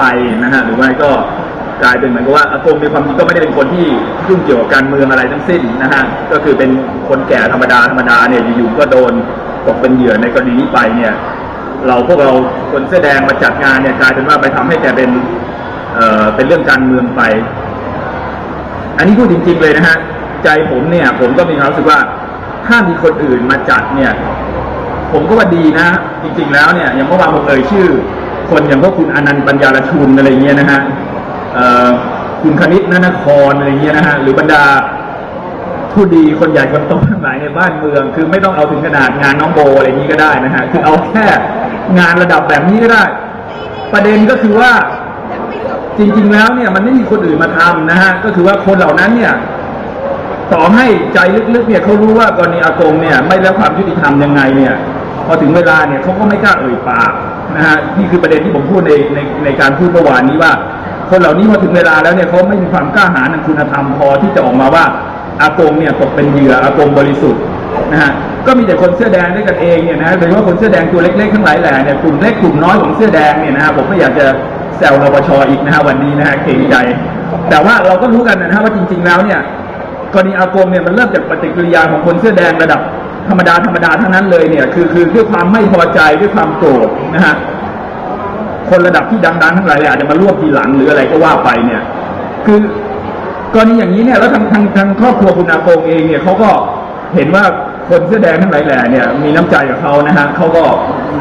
ไปนะฮะหรือไม่ก็กลายเป็นเหมือนกับว่าอากงมีความจริงก็ไม่ได้เป็นคนที่ยุ่งเกี่ยวกับการเมืองอะไรทั้งสิ้นนะฮะก็คือเป็นคนแก่ธรรมดาธรรมดาเนี่ยอยู่ๆก็โดนตกเป็นเหยื่อในกรณีนี้ไปเนี่ยเราพวกเราคนเสื้อแดงมาจัดงานเนี่ยกลายเป็นว่าไปทำให้แกเป็นเอ่อเป็นเรื่องการเมืองไป อันนี้พูดจริง ๆ เลยนะฮะใจผมเนี่ย ผมก็มีความรู้สึกว่าถ้ามีคนอื่นมาจัดเนี่ย ผมก็ว่าดีนะ จริง ๆ แล้วเนี่ยอย่างเมื่อวานผมเอ่ยชื่อ คนอย่างพวกคุณอนันต์ปัญญารชุนอะไรเงี้ยนะฮะคุณคณิตนนครอะไรเงี้ยนะฮะหรือบรรดาผู้ดีคนใหญ่คนโตทั้งหลายในบ้านเมือง คือไม่ต้องเอาถึงขนาดงานน้องโบอะไรอย่างนี้ก็ได้นะฮะคือเอาแค่งานระดับแบบนี้ก็ได้ ประเด็นก็คือว่าจริง ๆ แล้วเนี่ยมันไม่มีคนอื่นมาทำนะฮะก็คือว่าคนเหล่านั้นเนี่ยต่อให้ใจลึกๆเนี่ยเขารู้ว่ากรณีอากงเนี่ย ไม่ได้รับความยุติธรรมยังไงเนี่ย พอถึงเวลาเนี่ยเขาก็ไม่กล้าเอ่ยปาก นะฮะนี่คือประเด็นที่ผมพูดในในในการพูดเมื่อวานนี้ว่า คนเหล่านี้พอถึงเวลาแล้วเนี่ยเขาไม่มีความกล้าหาญทางคุณธรรมพอที่จะออกมาว่าอากงเนี่ยตกเป็นเหยื่ออากงบริสุทธิ์นะฮะก็มีแต่คนเสื้อแดงด้วยกันเองเนี่ยนะโดยเฉพาะคนเสื้อแดงตัวเล็กๆทั้งหลายแหล่เนี่ยกลุ่มเล็กกลุ่มน้อยของเสื้อแดงเนี่ยนะฮะผมไม่อยากจะแซวนปชอีกนะฮะวันนี้นะฮะเกรงใจ แต่ว่าเราก็รู้กันนะฮะว่าจริง ๆแล้วเนี่ยกรณีอากงเนี่ยมันเริ่มจากปฏิกิริยาของคนเสื้อแดงระดับ ธรรมดาธรรมดาทั้งนั้นเลยเนี่ยคือคือด้วยความไม่พอใจด้วยความโกรธนะฮะคนระดับที่ดังๆทั้งหลายอาจจะมาร่วมทีหลังหรืออะไรก็ว่าไปเนี่ย คือกรณีอย่างนี้เนี่ยแล้วทางทางทางครอบครัวคุณอาโกงเองเนี่ยเขาก็เห็นว่าคนเสื้อแดงทั้งหลายแหล่เนี่ย มีน้ำใจกับเขานะฮะเขาก็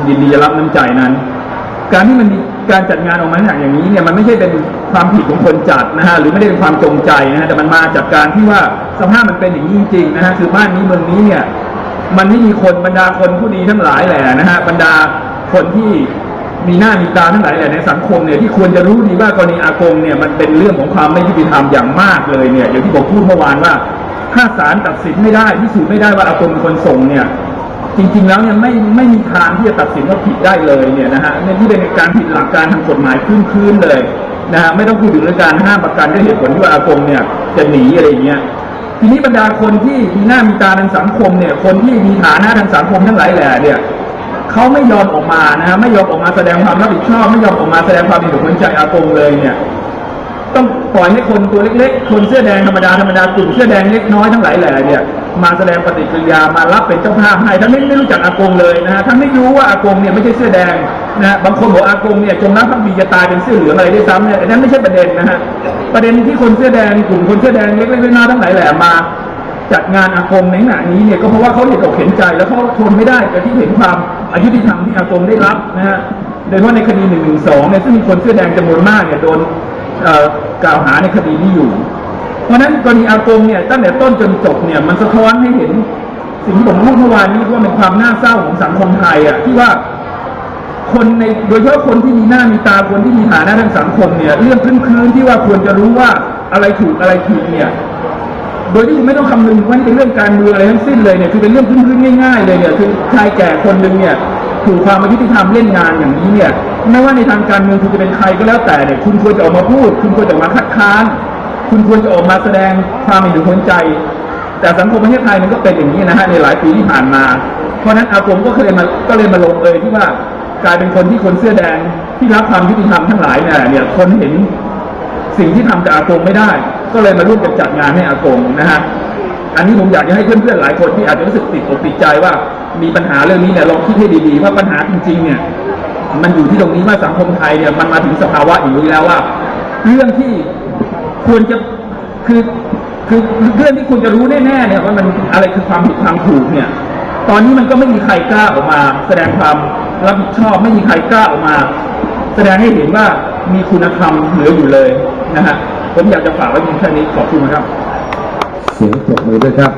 ยินดีจะรับน้ำใจนั้น การที่มันมีการจัดงานออกมาอย่างนี้เนี่ยมันไม่ใช่เป็นความผิดของคนจัดนะฮะหรือไม่ได้เป็นความจงใจนะฮะแต่มันมาจากการที่ว่าสภาพมันเป็นอย่างนี้จริงๆนะฮะคือบ้านนี้เมืองนี้เนี่ย มันไม่มีคนบรรดาคนผู้ดีทั้งหลายแหละนะฮะบรรดาคนที่มีหน้ามีตาทั้งหลายแหละในสังคมเนี่ยที่ควรจะรู้ดีว่ากรณีอากงเนี่ยมันเป็นเรื่องของความไม่ยุติธรรมอย่างมากเลยเนี่ยอย่างที่ผมพูดเมื่อวานว่า ถ้าศาลตัดสินไม่ได้พิสูจน์ไม่ได้ว่าอากงเป็นคนส่งเนี่ย จริง ๆ แล้วเนี่ยไม่ไม่มีทางที่จะตัดสินว่าผิดได้เลยเนี่ยนะฮะเนี่ยที่เป็นการผิดหลักการทางกฎหมายพื้นๆเลยนะฮะไม่ต้องพูดถึงเรื่องการห้ามประกันด้วยเหตุผลที่ว่าอากงเนี่ยจะหนีอะไรอย่างเงี้ย ทีนี้บรรดาคนที่มีหน้ามีตาทางสังคมเนี่ย คนที่มีฐานะทางสังคมทั้งหลายแหล่เนี่ยเขาไม่ยอมออกมานะฮะไม่ยอมออกมาแสดงความรับผิดชอบ ไม่ยอมออกมาแสดงความเป็นหัวใจอากงเลยเนี่ย ต้องปล่อยให้คนตัวเล็กๆ คนเสื้อแดงธรรมดาธรรมดากลุ่มเสื้อแดงเล็กน้อยทั้งหลายแหล่เนี่ย มาแสดงปฏิกิริยามารับเป็นเจ้าภาพให้ท่านไม่ไม่รู้จักอากงเลยนะฮะท่านไม่รู้ว่าอากงเนี่ยไม่ใช่เสื้อแดงนะฮะบางคนบอกอากงเนี่ยจงรักภักดีจะตายเป็นเสื้อเหลืองอะไรด้วยซ้ำเนี่ยอันนั้นไม่ใช่ประเด็นนะฮะประเด็นที่คนเสื้อแดงกลุ่มคนเสื้อแดงเล็กๆน้อยๆทั้งหลายแหล่มาจัดงานอากงในขณะนี้เนี่ยก็เพราะว่าเขาเห็นอกเห็นใจ แล้วเขาทนไม่ได้กับที่เห็นความอายุติธรรมที่อากงได้รับนะฮะโดยเฉพาะในคดีหนึ่งหนึ่งสองเนี่ยซึ่งมีคนเสื้อแดงจำนวนมากเนี่ยโดนกล่าวหาในคดีนี้อยู่ เพราะนั้นกรณีอากงเนี่ยตั้งแต่ต้นจนจบเนี่ยมันสะท้อนให้เห็นสิ่งที่ผมพูดเมื่อวานนี้ว่าเป็นความน่าเศร้าของสังคมไทยอะที่ว่าคนในโดยเฉพาะคนที่มีหน้ามีตาคนที่มีฐานะทางสังคมเนี่ยเรื่องพื้นๆที่ว่าควรจะรู้ว่าอะไรถูกอะไรผิดเนี่ย โดยที่ไม่ต้องคำนึงว่านี่เป็นเรื่องการเมืองอะไรทั้งสิ้นเลยเนี่ยคือเป็นเรื่องพื้นๆง่าย ๆ เลยเนี่ยคือชายแก่คนหนึ่งเนี่ยถูกความอายุติธรรมเล่นงานอย่างนี้เนี่ยไม่ว่าในทางการเมืองคุณจะเป็นใครก็แล้วแต่เนี่ยคุณควรจะออกมาพูด คุณควรจะออกมาคัดค้าน คุณควรจะออกมาแสดงความเห็นอกเห็นใจ แต่สังคมประเทศไทยมันก็เป็นอย่างนี้นะฮะในหลายปีที่ผ่านมา เพราะนั้นอากงก็เลยมาก็เลยมาลงเอยที่ว่ากลายเป็นคนที่คนเสื้อแดงที่รับความยุติธรรมทั้งหลายเนี่ยเนี่ยคนเห็นสิ่งที่ทำกับอากงไม่ได้ ก็เลยมาร่วมกันจัดงานให้อากงนะฮะอันนี้ผมอยากจะให้เพื่อนๆหลายคนที่อาจจะรู้สึกติดอกติดใจว่ามีปัญหาเรื่องนี้เนี่ยลองคิดให้ดีๆว่าปัญหาจริงๆเนี่ยมันอยู่ที่ตรงนี้ว่าสังคมไทยเนี่ยมันมาถึงสภาวะอย่างนี้แล้วว่า เรื่องที่ ควรจะคือคือเรื่องที่ควรจะรู้แน่ๆเนี่ยว่ามันอะไรคือความผิดความถูกเนี่ย ตอนนี้มันก็ไม่มีใครกล้าออกมา แสดงความรับผิดชอบไม่มีใครกล้าออกมา แสดงให้เห็นว่ามีคุณธรรมเหลืออยู่เลยนะฮะผมอยากจะฝากไว้เพียงแค่นี้ขอบคุณครับ เสียงปรบมือด้วยครับ